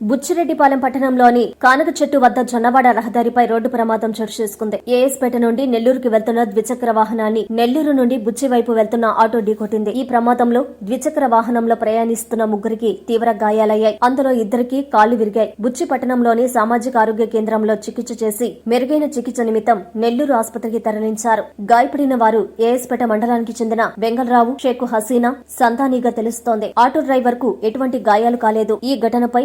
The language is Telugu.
బుచ్చిరెడ్డిపాలెం పట్టణంలోని కానక చెట్టు వద్ద జొన్నవాడ రహదారిపై రోడ్డు ప్రమాదం చోటు చేసుకుంది. ఏఎస్పేట నుండి నెల్లూరుకి వెళ్తున్న ద్విచక్ర వాహనాన్ని నెల్లూరు నుండి బుచ్చి వైపు వెళ్తున్న ఆటో ఢీకొట్టింది. ఈ ప్రమాదంలో ద్విచక్ర వాహనంలో ప్రయాణిస్తున్న ముగ్గురికి తీవ్ర గాయాలయ్యాయి. అందులో ఇద్దరికి కాళ్ళు విరిగాయి. బుచ్చి పట్టణంలోని సామాజిక ఆరోగ్య కేంద్రంలో చికిత్స చేసి మెరుగైన చికిత్స నిమిత్తం నెల్లూరు ఆసుపత్రికి తరలించారు. గాయపడిన వారు ఏఎస్పేట మండలానికి చెందిన వెంగళరావు షేక్ హసీనా సంతానీగా తెలుస్తోంది. ఆటో డ్రైవర్కు ఎటువంటి గాయాలు కాలేదు. ఈ ఘటనపై